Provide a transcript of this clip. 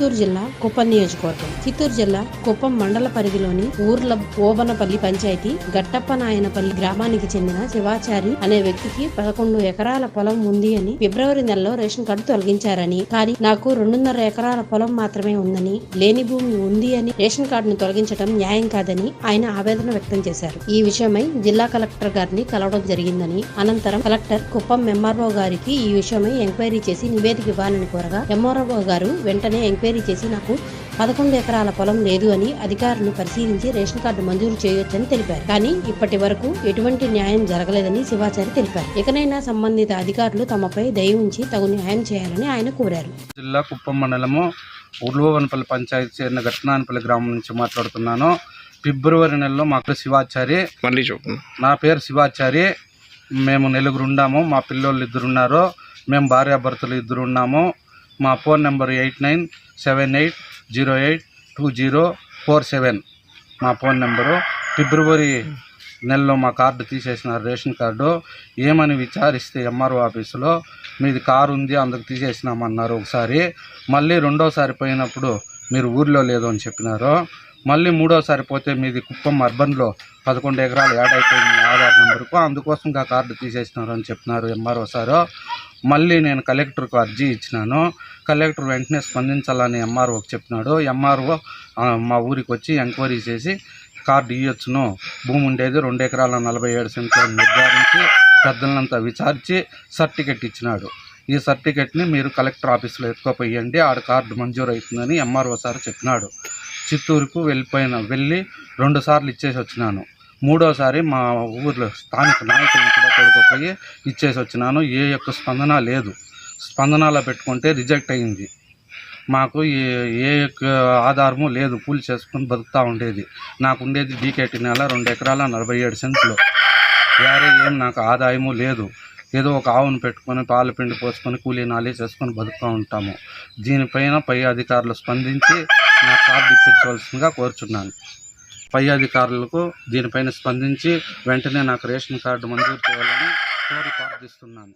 చిత్తూరు జిల్లా కుప్పం నియోజకవర్గం. చిత్తూరు జిల్లా కుప్పం మండల పరిధిలోని ఊర్ల ఓబనపల్లి పంచాయతీ గట్టప్పనాయనపల్లి గ్రామానికి చెందిన శివాచారి అనే వ్యక్తికి పదకొండు ఎకరాల పొలం ఉంది అని ఫిబ్రవరి నెలలో రేషన్ కార్డు తొలగించారని కానీ నాకు రెండున్నర ఎకరాల పొలం మాత్రమే ఉందని లేని భూమి ఉంది అని రేషన్ కార్డును తొలగించడం న్యాయం కాదని ఆయన ఆవేదన వ్యక్తం చేశారు. ఈ విషయమై జిల్లా కలెక్టర్ గారిని కలవడం జరిగిందని అనంతరం కలెక్టర్ కుప్పం ఎంఆర్ఓ గారికి ఈ విషయమై ఎంక్వైరీ చేసి నివేదిక ఇవ్వాలని కోరగా ఎంఆర్ఓ గారు వెంటనే ఎంక్వైరీ చేసి నాకు పదకొండు ఎకరాల పొలం లేదు అని అధికారులు పరిశీలించి రేషన్ కార్డు మంజూరు చేయొచ్చని తెలిపారు. కానీ ఇప్పటి వరకు ఎటువంటి న్యాయం జరగలేదని శివాచారి తెలిపారు. ఇకనైనా సంబంధిత అధికారులు తమపై దయ ఉంచి తగు న్యాయం చేయాలని ఆయన కోరారు. జిల్లా కుప్పం మండలము ఉర్లువనపల్లి పంచాయతీ చెందిన ఘటనానపల్లి గ్రామం నుంచి మాట్లాడుతున్నాను. ఫిబ్రవరి నెలలో మాకు శివాచారి. మళ్ళీ చెప్పు. నా పేరు శివాచారి. మేము నలుగురు ఉన్నాము మా పిల్లోళ్ళు ఇద్దరు ఉన్నారు. మేము భార్యాభర్తలు ఇద్దరు ఉన్నాము. మా phone number eight nine seven eight zero eight two zero four seven. మా ఫోన్ నెంబరు ఫిబ్రవరి నెలలో మా కార్డు తీసేసినారు రేషన్ కార్డు. ఏమని విచారిస్తే ఎంఆర్ఓ ఆఫీసులో మీది కారు ఉంది అందుకు తీసేసినామన్నారు ఒకసారి. మళ్ళీ రెండోసారి పోయినప్పుడు మీరు ఊర్లో లేదు అని చెప్పినారు. మళ్ళీ మూడోసారి పోతే మీది కుప్పం అర్బన్లో పదకొండు ఎకరాలు యాడ్ అయిపోయింది ఆధార్ నెంబర్కు అందుకోసం ఆ కార్డు తీసేసినారు అని చెప్పినారు ఎంఆర్ఓ సారు. మళ్ళీ నేను కలెక్టర్కు అర్జీ ఇచ్చినాను. కలెక్టర్ వెంటనే స్పందించాలని ఎంఆర్ఓకి చెప్పినాడు. ఎంఆర్ఓ మా ఊరికి వచ్చి ఎంక్వైరీ చేసి కార్డు ఇవ్వచ్చును భూమి ఉండేది రెండు ఎకరాల నలభై ఏడు సెంట్లను నిర్ధారించి పెద్దలంతా విచారించి సర్టిఫికెట్ ఇచ్చినాడు. ఈ సర్టిఫికెట్ని మీరు కలెక్టర్ ఆఫీస్లో ఎత్తుకోపోయండి. ఆడ కార్డు మంజూరు అవుతుందని ఎంఆర్ఓ సార్ చెప్పినాడు. చిత్తూరుకు వెళ్ళిపోయిన వెళ్ళి రెండు సార్లు ఇచ్చేసి వచ్చినాను. మూడోసారి మా ఊర్లో స్థానిక నాయకులను కూడా తోడుకుపోయి ఇచ్చేసి వచ్చినాను. ఏ యొక్క స్పందన లేదు. స్పందనలో పెట్టుకుంటే రిజెక్ట్ అయింది మాకు ఏ ఏ యొక్క ఆధారము లేదు. కూలి చేసుకొని బతుకుతూ ఉండేది. నాకు ఉండేది డీకేటి నెల రెండు ఎకరాల నలభై ఏడు సెంట్లు. వేరే ఏం నాకు ఆదాయము లేదు. ఏదో ఒక ఆవును పెట్టుకొని పాలు పిండి పోసుకొని కూలీ నాలి చేసుకొని బతుకుతూ ఉంటాము. దీనిపైన పై అధికారులు స్పందించి నా కార్డు ఇప్పించవలసిందిగా కోరుచున్నాను. పై అధికారులకు దీనిపైన స్పందించి వెంటనే నాకు రేషన్ కార్డు మంజూరు చేయాలని కోరి ప్రార్థిస్తున్నాను.